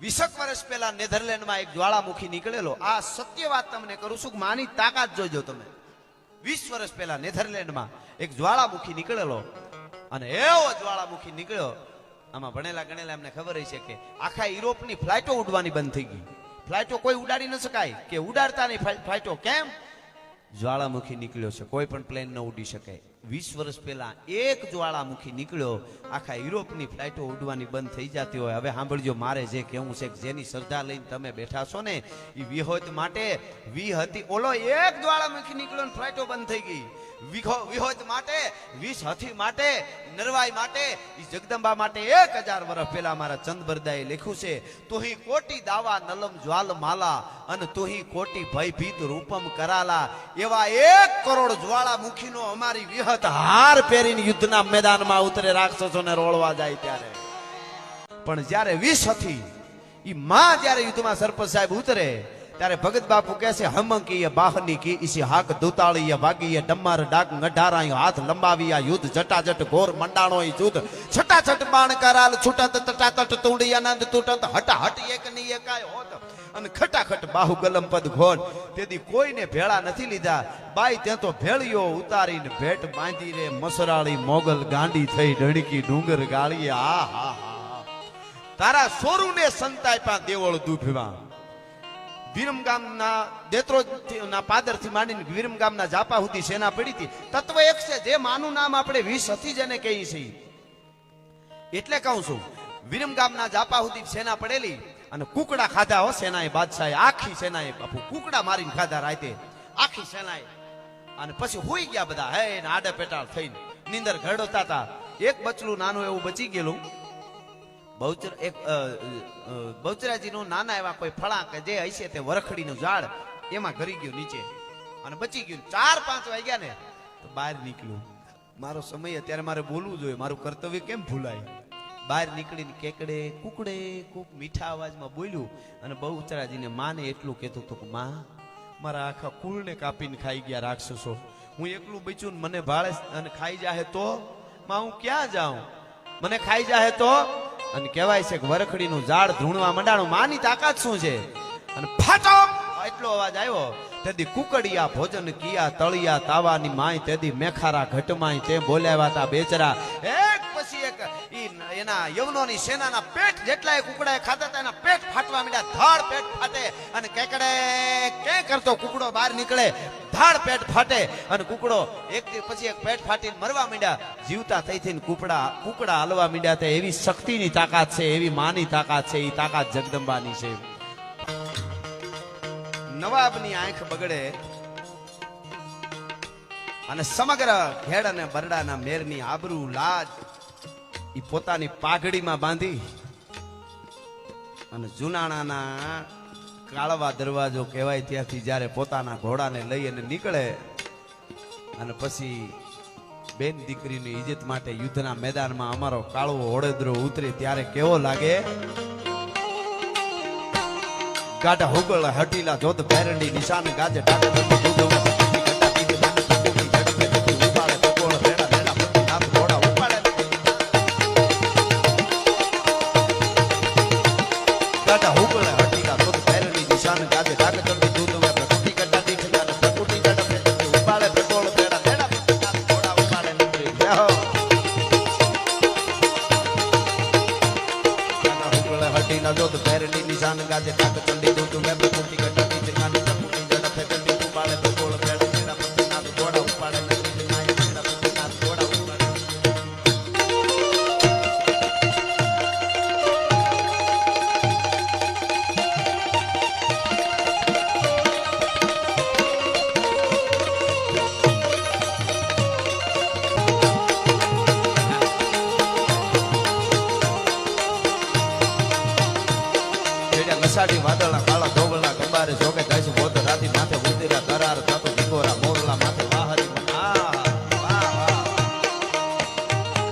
વીસક વર્ષ પહેલા નેધરલેન્ડમાં એક જ્વાળામુખી નીકળેલો. આ સત્ય વાત તમને કરું છું માની તાકાત જોજો તમે. વીસ વર્ષ પહેલા નેધરલેન્ડમાં એક જ્વાળામુખી નીકળેલો. અને એવો જ્વાળામુખી નીકળ્યો. આમાં ભણેલા ગણેલા એમને ખબર હશે કે આખા યુરોપની ફ્લાઇટો ઉડવાની બંધ થઈ ગઈ. ફ્લાઇટો કોઈ ઉડાડી ન શકાય. કે ઉડાડતા નહીં, ફ્લાઇટો કેમ? જ્વાળામુખી નીકળ્યો છે. કોઈ પણ પ્લેન ન ઉડી શકે. વીસ વર્ષ પહેલા એક જ્વાળામુખી નીકળ્યો. આખા યુરોપની ફ્લાઇટો ઉડવાની બંધ થઈ જતી હોય. હવે સાંભળજો, મારે જે કહેવું છે, જેની શ્રદ્ધા લઈને તમે બેઠા છો ને એ વિહોત માટે વી હતી. ઓલો એક જ્વાળામુખી નીકળ્યો ને ફ્લાઇટો બંધ થઈ ગઈ. વિહોત માટે વીસ હથી માટે, નરવાઈ માટે જગદંબા માટે એક હજાર વર્ષ પહેલા મારા ચંદબરદાએ લખ્યું છે, તુહી કોટી દાવા નલમ જ્વાલ માલા અને તુહી કોટી ભયભીત રૂપમ કરાલા. એવા એક કરોડ જ્વાળામુખીનો અમારી વિહત હાર પહેરીને યુદ્ધના મેદાનમાં ઉતરે રાક્ષસોને રોળવા જાય ત્યારે. પણ જ્યારે વીસ હતી ઈ માં જ્યારે યુદ્ધમાં સરપંચ સાહેબ ઉતરે ત્યારે ભગત બાપુ કહે છે હમંકી બાહની કી ઈસી હાક દુતાળી વાગી ડમર ડાક ગઢારા હાથ લંબાવી યુદ્ધ, જટાજટ ઘોર મંડાણો યુદ્ધ છટાછટ બાણ કરાલ છૂટત, તટાતટ તુંડી આનંદ તૂટત હટા હટ એક ની એકાય હોત. અને ખટાખટ બાહુ ગલમ પદ ઘોન તેથી કોઈને ભેળા નથી લીધા. બાઈ ત્યાં તો ભેળીઓ ઉતારીને ભેટ બાંધી રે, મસરાળી મોગલ ગાંડી થઈ ડણકી ડુંગર ગાળી આ હા હા તારા સોરુને સંતાય દેવળ દુભવા. વિરમ ગામના દેત્રોજ ના પાદરથી માંડીને વિરમ ગામના જાપા સુધી સેના પડી હતી. તત્વ એક છે, જે માનું નામ આપણે વીસ હતી જેને કહીએ છીએ. એટલે કહું છું વિરમ ગામના જાપા સુધી સેના પડેલી અને કુકડા ખાધા હો સેનાએ, બાદશાહે. આખી સેનાએ, બાપુ, કુકડા મારીને ખાધા રાતે. આખી સેનાએ. અને પછી હોઈ ગયા બધા, હે આડે પેટાળ થઈને. નીંદર ઘડતા હતા એક બચલું નાનું એવું બચી ગયેલું. બહુચર એક બહુચરાજીનું નાના એવા કોઈ ફળા કે જે હશે તે વરખડીનું ઝાડ એમાં ઘરી ગયું નીચે. અને બચી ગયું. ચાર, પાંચ વાગ્યા ને તો બહાર નીકળ્યું. મારો સમય અત્યારે મારે બોલવું જોઈએ. મારું કર્તવ્ય કેમ ભૂલાય? બહાર નીકળીને કેકડે, કુકડે ખૂબ મીઠા અવાજમાં બોલ્યું અને બહુચરાજીને માને એટલું કહેતું હતું કે, માં, મારા આખા કુળને કાપીને ખાઈ ગયા રાક્ષસો. હું એકલું બચ્યું ને મને ભાળે અને ખાઈ જાહે તો? માં, હું ક્યાં જાઉં? મને ખાઈ જાહે તો? અને કહેવાય છે કે વરખડીનું ઝાડ ધૂણવા મંડાણું માની તાકાત શું છે? અને ફાટો એટલો અવાજ આવ્યો, તેથી કુકડિયા ભોજન કિયા તળિયા તાવાની માય, તેથી મેખારા ઘટમાય તે બોલાવ્યા તા બેચરા. ઈ એના યવનોની સેનાના પેટ જેટલા કુકડા ખાતા હતા, એના પેટ ફાટવા માંડ્યા ધાડ પેટ ફાટે. અને કેકડે કે કરતો કુકડો બહાર નીકળે? ધાડ પેટ ફાટે. અને કુકડો એક પછી એક પેટ ફાટીને મરવા માંડ્યા. જીવતા થઈ થઈને કુકડા કુકડા હલવા માંડ્યા તે એવી શક્તિની તાકાત છે, એવી માની તાકાત છે, એ તાકાત જગદંબાની છે. નવાબની આંખ બગડે અને સમગ્ર ઘેડ અને બરડાના મેરની આબરૂ લાજ પોતાની પાઘડીમાં બાંધી અને જુનાણાના કાળવા દરવાજો કહેવાય ત્યાંથી જ્યારે પોતાના ઘોડાને લઈ અને નીકળે અને પછી બેન દીકરીની ઇજ્જત માટે યુદ્ધના મેદાનમાં અમારો કાળવો ઓળેદરો ઉતરે ત્યારે કેવો લાગે? ગાઢ હોગળ, હટીલા જોત ભેરંડી, નિશાન ગાજે ટાટે નસાડી વાદળના કાળા ધોબળના ગંબારે જોગે જાય છે મોત રાતી માથે ઉતર્યા દરાર થતો દીકોરા મોરલા માથે વાહરી વાહ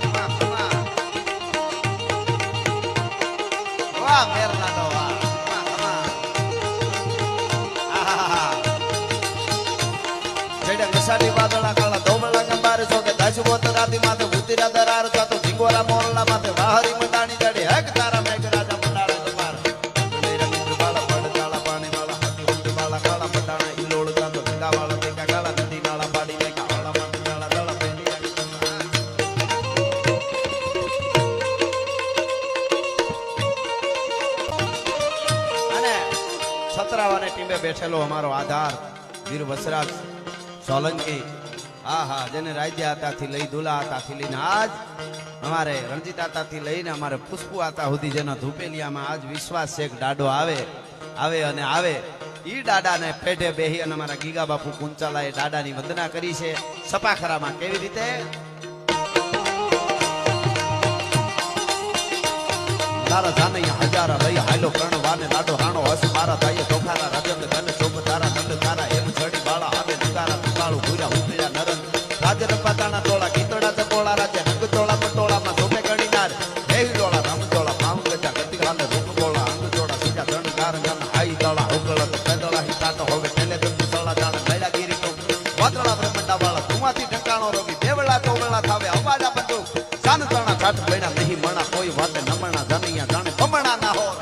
ખમા, ખમા. વાહ. કાળા જોગે જાય છે બોધ રાતી માથે ઉતર્યા દરાર થાતો દીકોરા મોરલા માથે વાહરી બેઠેલો અમારો આધાર, વીર વસરાજ સોલંકી. હા હા, જેને રાજ્ય આતાથી લઈ, દુલા આતાથી લઈને આજ અમારે રણજીત આતાથી લઈને અમારે પુષ્પુ આતા સુધી જેના ધૂપેલિયામાં આજ વિશ્વાસ કે દાડો આવે આવે અને આવે. ઈ દાદાને પેઢે બેહી અને અમારા ગીગા બાપુ કુંચાલાએ દાદાની વંદના કરી છે. સપાખરામાં કેવી રીતે? તારા જાનૈયા હજારા લઈ હાલો કરણ વાને લાડો રાણો હસ મારા તાઈએ ચોખારા રાજન ધન ચોક તારા નંદ તારા એમ છડી બાળા આવે તારા તુકાળું ભૂરા ઉતર્યા નરન. રાજન પાતાના ટોળા ગીતડા ચપોળા, રાજે રંગ ચોળા પટોળામાં સોમે ગણીનાર દેવી ડોળા રામ ડોળા ભાવ ગજા ગતિ હાલે રૂપ ડોળા અંગ ડોળા સીધા ધન ગાર હાઈ ડોળા ઉકળત না না হর